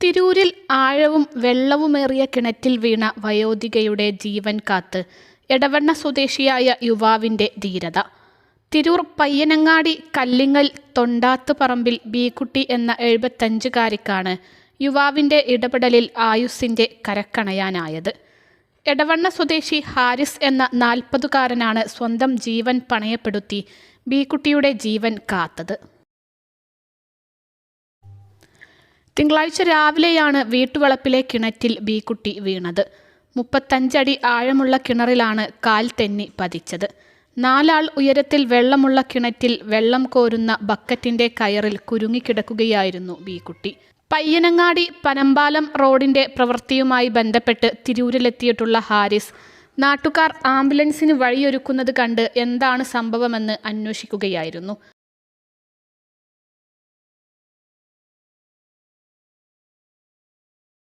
തിരൂരിൽ ആഴവും വെള്ളവുമേറിയ കിണറ്റിൽ വീണ വയോധികയുടെ ജീവൻ കാത്ത് എടവണ്ണ സ്വദേശിയായ യുവാവിന്റെ ധീരത. തിരൂർ പയ്യനങ്ങാടി കല്ലിങ്ങൽ തൊണ്ടാത്ത് പറമ്പിൽ ബീക്കുട്ടി എന്ന എഴുപത്തഞ്ചുകാരിക്കാണ് യുവാവിന്റെ ഇടപെടലിൽ ആയുസിന്റെ കരക്കണയാനായത്. എടവണ്ണ സ്വദേശി ഹാരിസ് എന്ന നാൽപ്പതുകാരനാണ് സ്വന്തം ജീവൻ പണയപ്പെടുത്തി ബീക്കുട്ടിയുടെ ജീവൻ കാത്തത്. തിങ്കളാഴ്ച രാവിലെയാണ് വീട്ടുവളപ്പിലെ കിണറ്റിൽ ബീക്കുട്ടി വീണത്. മുപ്പത്തഞ്ചടി ആഴമുള്ള കിണറിലാണ് കാൽ തെന്നി പതിച്ചത്. നാലാൾ ഉയരത്തിൽ വെള്ളമുള്ള കിണറ്റിൽ വെള്ളം കോരുന്ന ബക്കറ്റിന്റെ കയറിൽ കുരുങ്ങിക്കിടക്കുകയായിരുന്നു ബീക്കുട്ടി. പയ്യനങ്ങാടി പനമ്പാലം റോഡിന്റെ പ്രവൃത്തിയുമായി ബന്ധപ്പെട്ട് തിരൂരിലെത്തിയിട്ടുള്ള ഹാരിസ് നാട്ടുകാർ ആംബുലൻസിന് വഴിയൊരുക്കുന്നത് കണ്ട് എന്താണ് സംഭവമെന്ന് അന്വേഷിക്കുകയായിരുന്നു.